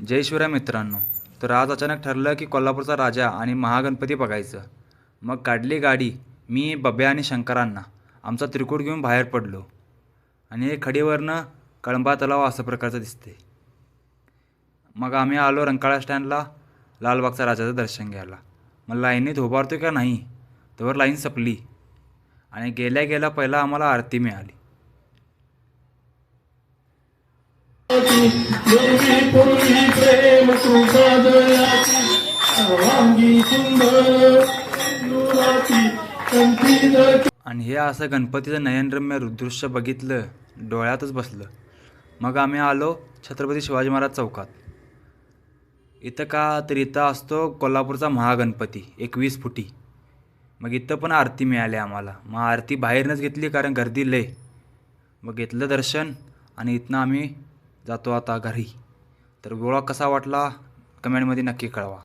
जय शिवराय मित्रांनो. तर आज अचानक ठरलं की कोल्हापूरचा राजा आणि महागणपती बघायचं. मग काढली गाडी मी बब्या आणि शंकरांना. आमचा त्रिकूट घेऊन बाहेर पडलो. आणि हे खडीवरनं कळंबा तलाव असं प्रकारचं दिसते. मग आम्ही आलो रंकाळा स्टँडला लालबागचा राजाचं दर्शन घ्यायला. मग लाईनीत उभारतो का नाही तोवर लाईन संपली. आणि गेल्या गेल्या पहिला आम्हाला आरती मिळाली. देवी पूर्वी प्रेम तुझा दयाची सर्वांगी सुंदर आणि हे असं गणपतीचं नयनरम्य दृश्य बघितलं डोळ्यातच बसलं. मग आम्ही आलो छत्रपती शिवाजी महाराज चौकात. इथं का तर इथं असतो कोल्हापूरचा महागणपती एकवीस फुटी. मग इथं पण आरती मिळाली आम्हाला. मग आरती बाहेरनंच घेतली कारण गर्दी लय. मग घेतलं दर्शन आणि इथनं आम्ही जातो आता घरी. तर गोळा कसा वाटला? कमेंटमध्ये नक्की कळवा.